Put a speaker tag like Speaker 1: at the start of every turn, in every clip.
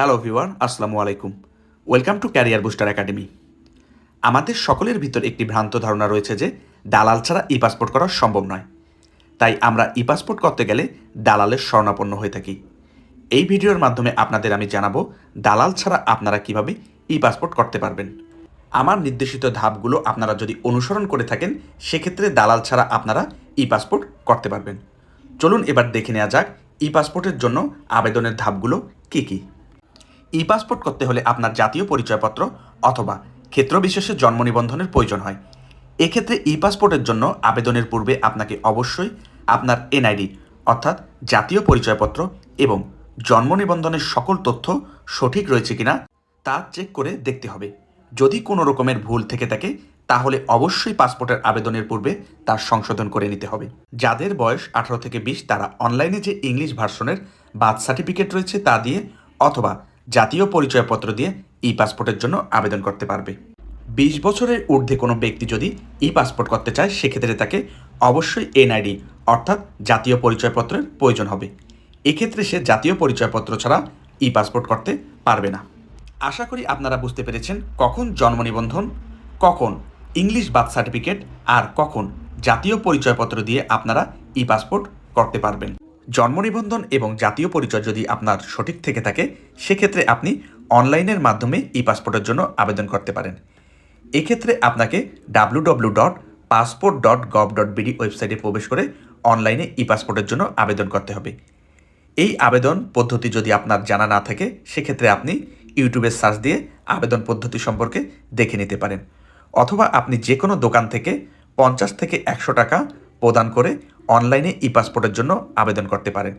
Speaker 1: Hello viewer আসসালামু আলাইকুম welcome to Career Booster Academy আমাদের সকলের ভিতর একটি ভ্রান্ত ধারণা রয়েছে যে, দালাল ছাড়া ই পাসপোর্ট করা সম্ভব নয়। তাই আমরা ই পাসপোর্ট করতে গেলে দালালের স্বর্ণাপন্ন হয়ে থাকি। এই ভিডিওর মাধ্যমে আপনাদের আমি জানাব, দালাল ছাড়া আপনারা কীভাবে ই পাসপোর্ট করতে পারবেন। আমার নির্দেশিত ধাপগুলো আপনারা যদি অনুসরণ করে থাকেন, সেক্ষেত্রে দালাল ছাড়া আপনারা ই পাসপোর্ট করতে পারবেন। চলুন এবার দেখে নেওয়া যাক, ই পাসপোর্টের জন্য আবেদনের ধাপগুলো কী কী। ই পাসপোর্ট করতে হলে আপনার জাতীয় পরিচয়পত্র অথবা ক্ষেত্র বিশেষে জন্ম নিবন্ধনের প্রয়োজন হয়। এক্ষেত্রে ই পাসপোর্টের জন্য আবেদনের পূর্বে আপনাকে অবশ্যই আপনার এনআইডি অর্থাৎ জাতীয় পরিচয়পত্র এবং জন্ম নিবন্ধনের সকল তথ্য সঠিক রয়েছে কিনা তা চেক করে দেখতে হবে। যদি কোনো রকমের ভুল থেকে থাকে, তাহলে অবশ্যই পাসপোর্টের আবেদনের পূর্বে তার সংশোধন করে নিতে হবে। যাদের বয়স আঠারো থেকে বিশ, তারা অনলাইনে যে ইংলিশ ভার্সনের বার্থ সার্টিফিকেট রয়েছে তা দিয়ে অথবা জাতীয় পরিচয়পত্র দিয়ে ই পাসপোর্টের জন্য আবেদন করতে পারবে। বিশ বছরের ঊর্ধ্বে কোনো ব্যক্তি যদি ই পাসপোর্ট করতে চায়, সেক্ষেত্রে তাকে অবশ্যই এনআইডি অর্থাৎ জাতীয় পরিচয়পত্রের প্রয়োজন হবে। এক্ষেত্রে সে জাতীয় পরিচয়পত্র ছাড়া ই পাসপোর্ট করতে পারবে না। আশা করি আপনারা বুঝতে পেরেছেন কখন জন্ম নিবন্ধন, কখন ইংলিশ বার্থ সার্টিফিকেট, আর কখন জাতীয় পরিচয়পত্র দিয়ে আপনারা ই পাসপোর্ট করতে পারবেন। জন্ম নিবন্ধন এবং জাতীয় পরিচয় যদি আপনার সঠিক থেকে থাকে, সেক্ষেত্রে আপনি অনলাইনের মাধ্যমে ই পাসপোর্টের জন্য আবেদন করতে পারেন। এক্ষেত্রে আপনাকে W W dot passport dot gov dot BD ওয়েবসাইটে প্রবেশ করে অনলাইনে ই পাসপোর্টের জন্য আবেদন করতে হবে। এই আবেদন পদ্ধতি যদি আপনার জানা না থাকে, সেক্ষেত্রে আপনি ইউটিউবে সার্চ দিয়ে আবেদন পদ্ধতি সম্পর্কে দেখে নিতে পারেন। অথবা আপনি যে কোনো দোকান থেকে পঞ্চাশ থেকে একশো টাকা প্রদান করে অনলাইনে ই পাসপোর্টের জন্য আবেদন করতে পারেন।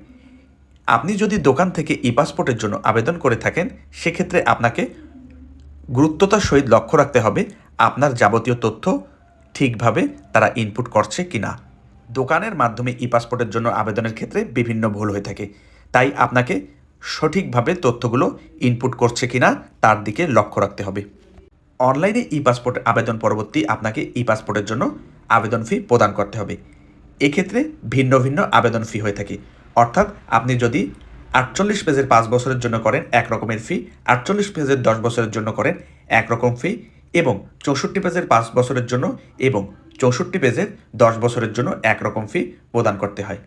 Speaker 1: আপনি যদি দোকান থেকে ই পাসপোর্টের জন্য আবেদন করে থাকেন, সেক্ষেত্রে আপনাকে গুরুত্বতার সহিত লক্ষ্য রাখতে হবে, আপনার যাবতীয় তথ্য ঠিকভাবে তারা ইনপুট করছে কি না দোকানের মাধ্যমে ই পাসপোর্টের জন্য আবেদনের ক্ষেত্রে বিভিন্ন ভুল হয়ে থাকে। তাই আপনাকে সঠিকভাবে তথ্যগুলো ইনপুট করছে কিনা, তার দিকে লক্ষ্য রাখতে হবে। অনলাইনে ই পাসপোর্ট আবেদন পরবর্তী আপনাকে ই পাসপোর্টের জন্য আবেদন ফি প্রদান করতে হবে। এক্ষেত্রে ভিন্ন ভিন্ন আবেদন ফি হয়ে থাকে। অর্থাৎ আপনি যদি আটচল্লিশ পেজের পাঁচ বছরের জন্য করেন, এক রকমের ফি আটচল্লিশ পেজের দশ বছরের জন্য করেন, এক রকম ফি এবং চৌষট্টি পেজের পাঁচ বছরের জন্য এবং চৌষট্টি পেজের দশ বছরের জন্য এক রকম ফি প্রদান করতে হয়।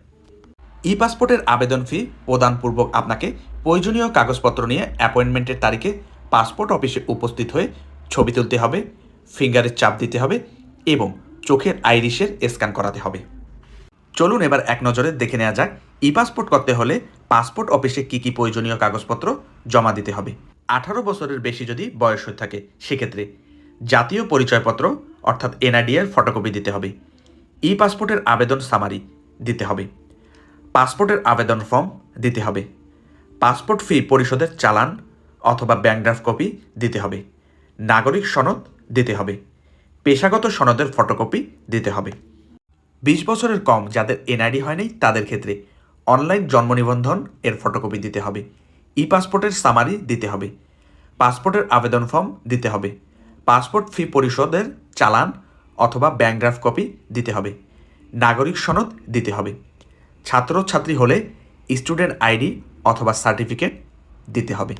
Speaker 1: ই পাসপোর্টের আবেদন ফি প্রদানপূর্বক আপনাকে প্রয়োজনীয় কাগজপত্র নিয়ে অ্যাপয়েন্টমেন্টের তারিখে পাসপোর্ট অফিসে উপস্থিত হয়ে ছবি তুলতে হবে ফিঙ্গারের চাপ দিতে হবে এবং চোখের আইরিশের স্ক্যান করাতে হবে। চলুন এবার এক নজরে দেখে নেওয়া যাক, ই পাসপোর্ট করতে হলে পাসপোর্ট অফিসে কী কী প্রয়োজনীয় কাগজপত্র জমা দিতে হবে। আঠারো বছরের বেশি যদি বয়স হয়ে থাকে, সেক্ষেত্রে জাতীয় পরিচয়পত্র, অর্থাৎ এনআইডিএর ফটোকপি দিতে হবে। ই পাসপোর্টের আবেদন সামারি দিতে হবে। পাসপোর্টের আবেদন ফর্ম দিতে হবে। পাসপোর্ট ফি পরিশোধের চালান অথবা ব্যাংক ড্রাফট কপি দিতে হবে। নাগরিক সনদ দিতে হবে। পেশাগত সনদের ফটোকপি দিতে হবে। বিশ বছরের কম যাদের এনআইডি হয়নি তাদের ক্ষেত্রে অনলাইন জন্ম নিবন্ধন এর ফটোকপি দিতে হবে ই পাসপোর্টের সামারি দিতে হবে, পাসপোর্টের আবেদন ফর্ম দিতে হবে, পাসপোর্ট ফি পরিশোধের চালান অথবা ব্যাংক ড্রাফট কপি দিতে হবে, নাগরিক সনদ দিতে হবে, ছাত্রছাত্রী হলে স্টুডেন্ট আইডি অথবা সার্টিফিকেট দিতে হবে।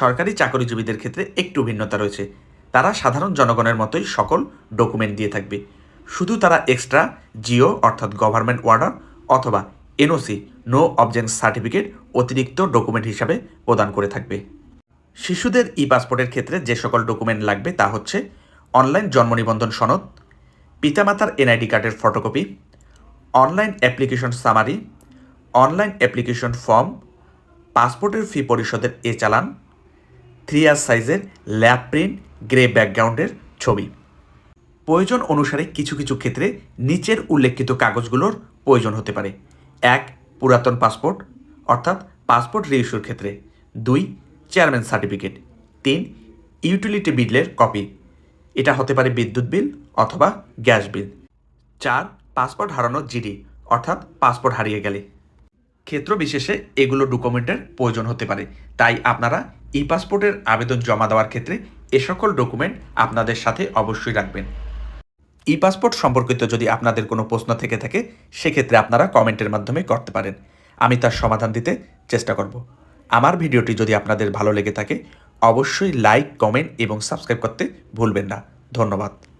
Speaker 1: সরকারি চাকরিজীবীদের ক্ষেত্রে একটু ভিন্নতা রয়েছে, তারা সাধারণ জনগণের মতোই সকল ডকুমেন্ট দিয়ে থাকবে। শুধু তারা এক্সট্রা জিও অর্থাৎ গভর্নমেন্ট অর্ডার অথবা এনওসি নো অবজেক্ট সার্টিফিকেট অতিরিক্ত ডকুমেন্ট হিসাবে প্রদান করে থাকবে। শিশুদের ই পাসপোর্টের ক্ষেত্রে যে সকল ডকুমেন্ট লাগবে তা হচ্ছে অনলাইন জন্ম নিবন্ধন সনদ, পিতামাতার এনআইডি কার্ডের photocopy online application summary online application form পাসপোর্টের ফি পরিশোধের এ চালান থ্রি আর সাইজের ল্যাব প্রিন্ট গ্রে ব্যাকগ্রাউন্ডের ছবি। প্রয়োজন অনুসারে কিছু কিছু ক্ষেত্রে নিচের উল্লেখিত কাগজগুলোর প্রয়োজন হতে পারে। এক, পুরাতন পাসপোর্ট, অর্থাৎ পাসপোর্ট রিইস্যুর ক্ষেত্রে। দুই চেয়ারম্যান সার্টিফিকেট তিন ইউটিলিটি বিলের কপি এটা হতে পারে বিদ্যুৎ বিল অথবা গ্যাস বিল চার, পাসপোর্ট হারানোর জিডি অর্থাৎ পাসপোর্ট হারিয়ে গেলে। ক্ষেত্র বিশেষে এগুলো ডকুমেন্টের প্রয়োজন হতে পারে। তাই আপনারা ই পাসপোর্টের আবেদন জমা দেওয়ার ক্ষেত্রে এ সকল ডকুমেন্ট আপনাদের সাথে অবশ্যই রাখবেন। ই পাসপোর্ট সম্পর্কিত যদি আপনাদের কোনো প্রশ্ন থেকে থাকে, সেক্ষেত্রে আপনারা কমেন্টের মাধ্যমে করতে পারেন। আমি তার সমাধান দিতে চেষ্টা করব। আমার ভিডিওটি যদি আপনাদের ভালো লেগে থাকে, অবশ্যই লাইক, কমেন্ট এবং সাবস্ক্রাইব করতে ভুলবেন না। ধন্যবাদ।